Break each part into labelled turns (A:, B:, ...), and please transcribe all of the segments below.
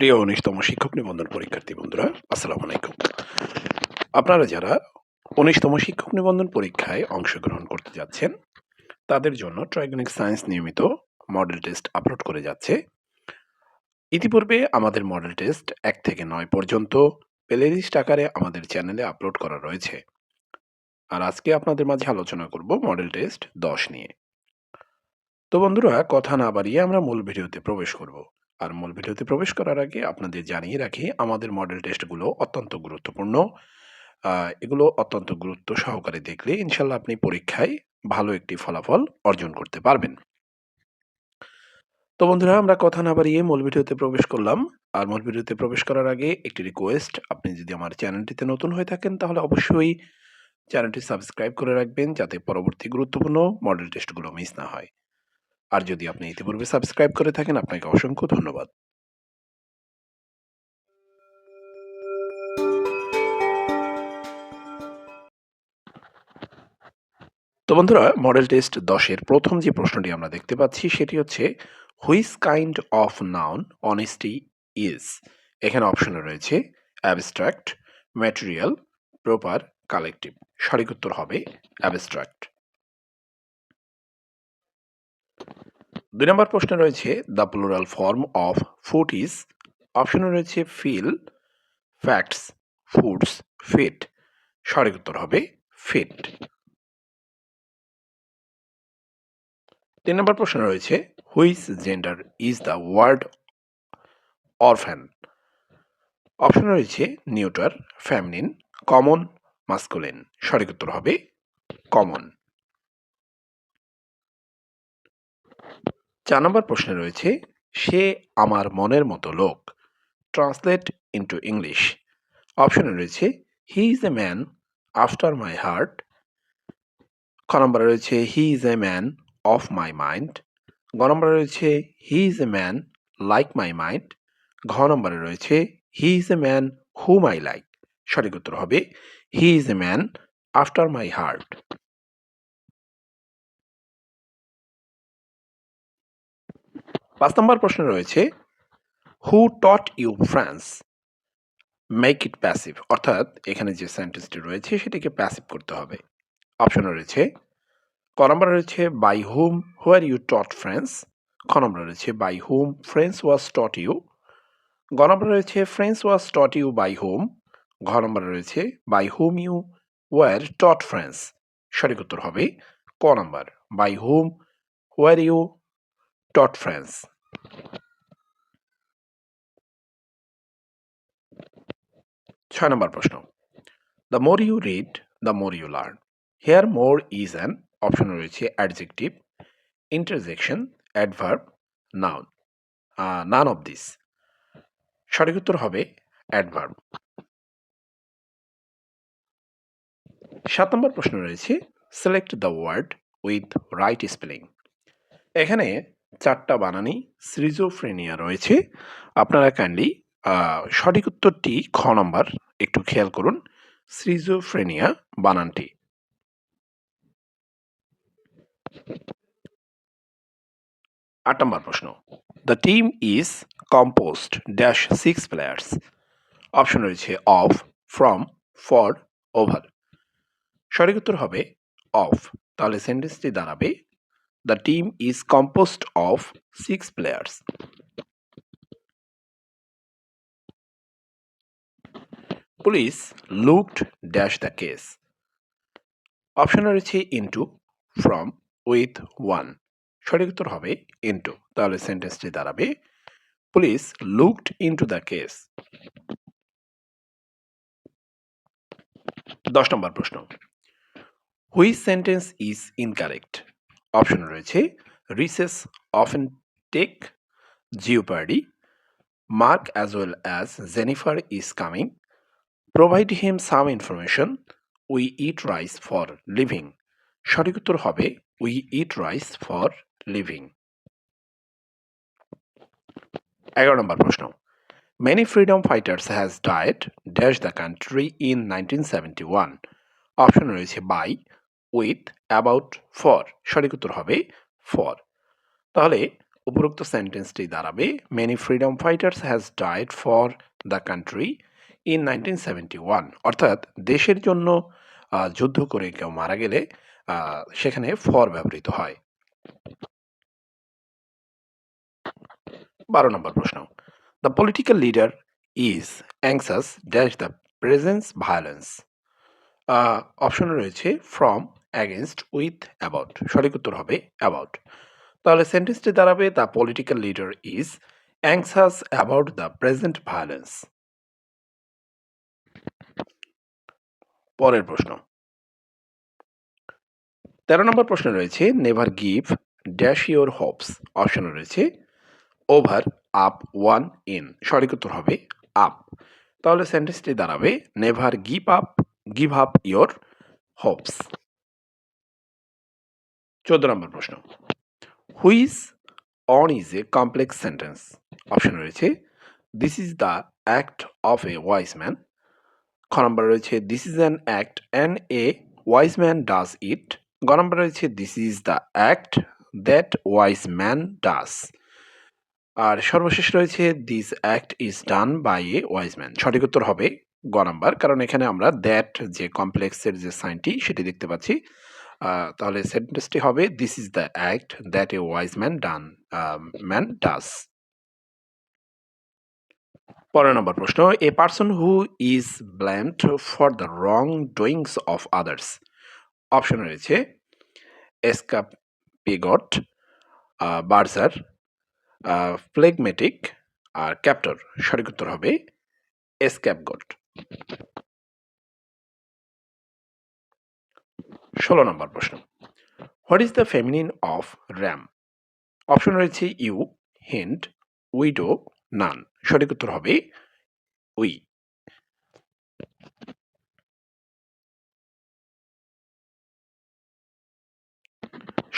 A: প্রিয় উনিশতম শিক্ষক নিবন্ধন পরীক্ষার্থী বন্ধুরা, আসসালামু আলাইকুম। আপনারা যারা উনিশতম শিক্ষক নিবন্ধন পরীক্ষায় অংশগ্রহণ করতে যাচ্ছেন, তাদের জন্য ট্রাইগনিক সায়েন্স নিয়মিত মডেল টেস্ট আপলোড করে যাচ্ছে। ইতিপূর্বে আমাদের মডেল টেস্ট এক থেকে নয় পর্যন্ত প্লেলিস্ট আকারে আমাদের চ্যানেলে আপলোড করা রয়েছে। আর আজকে আপনাদের মাঝে আলোচনা করব মডেল টেস্ট দশ নিয়ে। তো বন্ধুরা, কথা না বাড়িয়ে আমরা মূল ভিডিওতে প্রবেশ করব। আর মূল ভিডিওতে প্রবেশ করার আগে আপনাদের জানিয়ে রাখি, আমাদের মডেল টেস্টগুলো অত্যন্ত গুরুত্বপূর্ণ। এগুলো অত্যন্ত গুরুত্ব সহকারে দেখলে ইনশাল্লাহ আপনি পরীক্ষায় ভালো একটি ফলাফল অর্জন করতে পারবেন। তো বন্ধুরা, আমরা কথা না বাড়িয়ে মূল ভিডিওতে প্রবেশ করলাম। আর মূল ভিডিওতে প্রবেশ করার আগে একটি রিকোয়েস্ট আপনি যদি আমার চ্যানেলটিতে নতুন হয়ে থাকেন তাহলে অবশ্যই চ্যানেলটি সাবস্ক্রাইব করে রাখবেন যাতে পরবর্তী গুরুত্বপূর্ণ মডেল টেস্টগুলো মিস না হয়। আর যদি আপনি ইতিপূর্বে সাবস্ক্রাইব করে থাকেন, আপনাকে অসংখ্য ধন্যবাদ। তো বন্ধুরা মডেল টেস্ট দশের প্রথম যে প্রশ্নটি আমরা দেখতে পাচ্ছি, সেটি হচ্ছে which kind of noun honesty is এখানে অপশনে রয়েছে অ্যাবস্ট্রাক্ট ম্যাটেরিয়াল প্রপার কালেকটিভ সঠিক উত্তর হবে অ্যাবস্ট্রাক্ট দুই নম্বর প্রশ্নে রয়েছে the plural form of food is অপশনে রয়েছে ফিল ফ্যাক্টস ফুডস ফিট সঠিক উত্তর হবে ফিট তিন নম্বর প্রশ্ন রয়েছে which gender is the word orphan option রয়েছে নিউটার ফ্যামিনিন কমন মাস্কুলিন সঠিক উত্তর হবে কমন চার নম্বর প্রশ্নে রয়েছে, সে আমার মনের মতো লোক। ট্রান্সলেট ইন্টু ইংলিশ অপশনে রয়েছে he is a man after my heart খ নম্বরে রয়েছে he is a man of my mind গ নম্বরে রয়েছে he is a man like my mind ঘ নম্বরে রয়েছে he is a man whom I like সঠিক উত্তর হবে he is a man after my heart পাঁচ নম্বর প্রশ্নে রয়েছে who taught you French make it passive অর্থাৎ এখানে যে সেন্টেন্সটি রয়েছে, সেটিকে প্যাসিভ করতে হবে। অপশন রয়েছে, ক নম্বরে রয়েছে by whom were you taught French খ নম্বরে রয়েছে by whom French was taught you গ নম্বরে রয়েছে French was taught you by whom ঘ নম্বরে রয়েছে by whom you were taught French সঠিক উত্তর হবে ক নম্বর by whom were you taught French ছয় নম্বর প্রশ্ন। The more you read the more you learn here more is an option রয়েছে adjective interjection adverb noun none of this সঠিক উত্তর হবে অ্যাডভার্ব সাত নম্বর প্রশ্ন রয়েছে select the word with right spelling এখানে চারটা বানানি সৃজোফ্রেনিয়া রয়েছে। আপনারা কাইন্ডলি সঠিক উত্তরটি খ নম্বর, একটু খেয়াল করুন সৃজোফ্রেনিয়া বানানটি। আট নম্বর প্রশ্ন the team is composed dash six players option রয়েছে অফ ফ্রম ফর ওভার সঠিক উত্তর হবে অফ তাহলে সেন্টেন্সটি দাঁড়াবে the team is composed of six players police looked dash the case option রয়েছে ইন্টু ফ্রম উইথ ওয়ান সঠিক উত্তর হবে ইন্টু তাহলে সেন্টেন্সটি দাঁড়াবে police looked into the case দশ নম্বর প্রশ্ন which sentence is incorrect option রয়েছে recess often take jeopardy mark as well as Jennifer is coming provide him some information we eat rice for living সঠিক উত্তর হবে we eat rice for living এগারো নম্বর প্রশ্ন many freedom fighters has died dash the country in nineteen seventy one option রয়েছে by with about for সঠিক উত্তর হবে ফর তাহলে উপরোক্ত সেন্টেন্সটি দাঁড়াবে many freedom fighters has died for the country in nineteen seventy one অর্থাৎ দেশের জন্য যুদ্ধ করে কেউ মারা গেলে সেখানে ফর ব্যবহৃত হয়। বারো নম্বর প্রশ্ন। The political leader is anxious dash the presence violence option রয়েছে ফ্রম অ্যাগেনস্ট উইথ অ্যাবাউট সঠিক উত্তর হবে অ্যাবাউট তাহলে সেন্টেন্সটি দাঁড়াবে the political leader is anxious about the present violence পরের প্রশ্ন। তেরো নম্বর প্রশ্ন রয়েছে never give dash your hopes option রয়েছে ওভার আপ ওয়ান ইন সঠিক উত্তর হবে আপ তাহলে সেন্টেন্সটি দাঁড়াবে never give up give up your hopes চোদ্দ নম্বর প্রশ্ন। Which on is a complex sentence option রয়েছে this is the act of a wise man খ নম্বর রয়েছে this is an act an a wise man does it গ নম্বর রয়েছে this is the act that wise man does আর সর্বশেষ রয়েছে this act is done by a wise man সঠিক উত্তর হবে গ নাম্বার, কারণ এখানে আমরা দ্যাট যে কমপ্লেক্সের যে সাইনটি সেটি দেখতে পাচ্ছি। তাহলে সেন্টেন্সটি হবে। This is the act that a wise man done man does পরের নম্বর প্রশ্ন a person who is blamed for the wrong doings of others option রয়েছে এসকাপিগট বার্জার ফ্লেগমেটিক আর ক্যাপ্টর। সঠিক উত্তর হবে এসক্যাপগট ষোলো নম্বর প্রশ্ন। What is the feminine of ram option রয়েছে ইউ হিন্ট উইডো নান সঠিক উত্তর হবে উই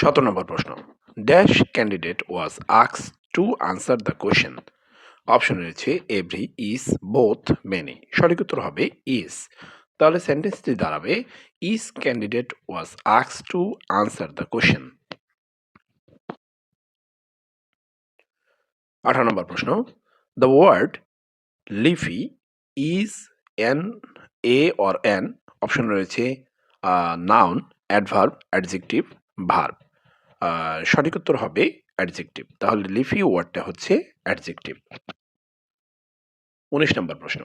A: সতেরো নম্বর প্রশ্ন। Dash candidate was আক্স to answer the question option রয়েছে এভরি ইজ বোথ মেনি সঠিক উত্তর হবে ইজ তাহলে সেন্টেন্সটি দাঁড়াবে ইজ ক্যান্ডিডেট ওয়াজ আক্স টু আনসার দ্য কোয়েশ্চেন আঠারো নম্বর প্রশ্ন the word leafy is an a or an option রয়েছে নাউন অ্যাডভার্ব অ্যাডজেক্টিভ ভার্ব সঠিক উত্তর হবে অ্যাডজেক্টিভ তাহলে লিফি ওয়ার্ডটা হচ্ছে অ্যাডজেক্টিভ উনিশ নম্বর প্রশ্ন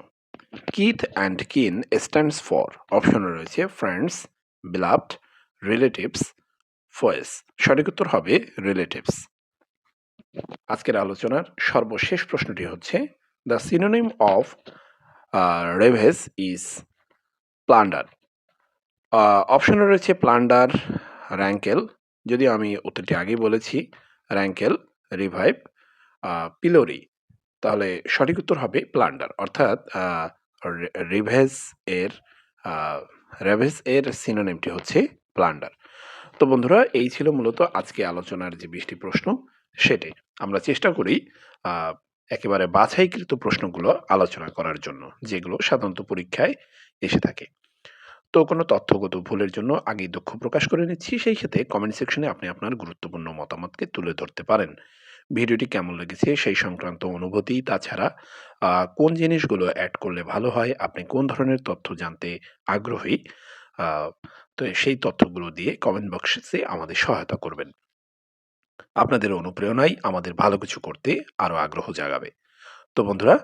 A: kith and kin stands for option রয়েছে ফ্রেন্ডস বিলাভড রিলেটিভস ফয়েস সঠিক উত্তর হবে রিলেটিভস আজকের আলোচনার সর্বশেষ প্রশ্নটি হচ্ছে the synonym of ravage is plunder অপশনে রয়েছে প্লান্ডার র্যাঙ্কেল যদিও আমি উত্তরটি আগেই বলেছি র্যাঙ্কেল রিভাইভ পিলোরি তাহলে সঠিক উত্তর হবে প্লান্ডার অর্থাৎ রিভেজ এর রেভেজ এর সিনোনিমটি হচ্ছে প্লান্ডার তো বন্ধুরা, এই ছিল মূলত আজকে আলোচনার যে বিশটি প্রশ্ন সেটাই আমরা চেষ্টা করি একেবারে বাছাইকৃত প্রশ্নগুলো আলোচনা করার জন্য, যেগুলো সাধারণত পরীক্ষায় এসে থাকে। তো কোনো তথ্যগত ভুলের জন্য আগেই দুঃখ প্রকাশ করে নিচ্ছি। সেই সাথে কমেন্ট সেকশনে আপনি আপনার গুরুত্বপূর্ণ মতামতকে তুলে ধরতে পারেন। ভিডিওটি কেমন লেগেছে সেই সংক্রান্ত অনুভূতি, তাছাড়া কোন জিনিসগুলো অ্যাড করলে ভালো হয়, আপনি কোন ধরনের তথ্য জানতে আগ্রহী তো সেই তথ্যগুলো দিয়ে কমেন্ট বক্সে আমাদের সহায়তা করবেন। আপনাদের অনুপ্রেরণাই আমাদের ভালো কিছু করতে আরও আগ্রহ জাগাবে। তো বন্ধুরা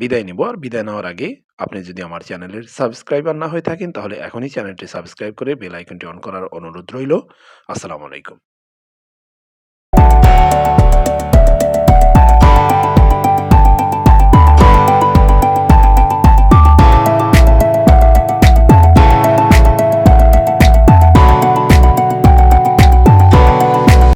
A: বিদায় নিব। আর বিদায় নেওয়ার আগে আপনি যদি আমার চ্যানেলের সাবস্ক্রাইবার না হয়ে থাকেন, তাহলে এখনই চ্যানেলটি সাবস্ক্রাইব করে বেল আইকনটি অন করার অনুরোধ রইল। আসসালামু আলাইকুম।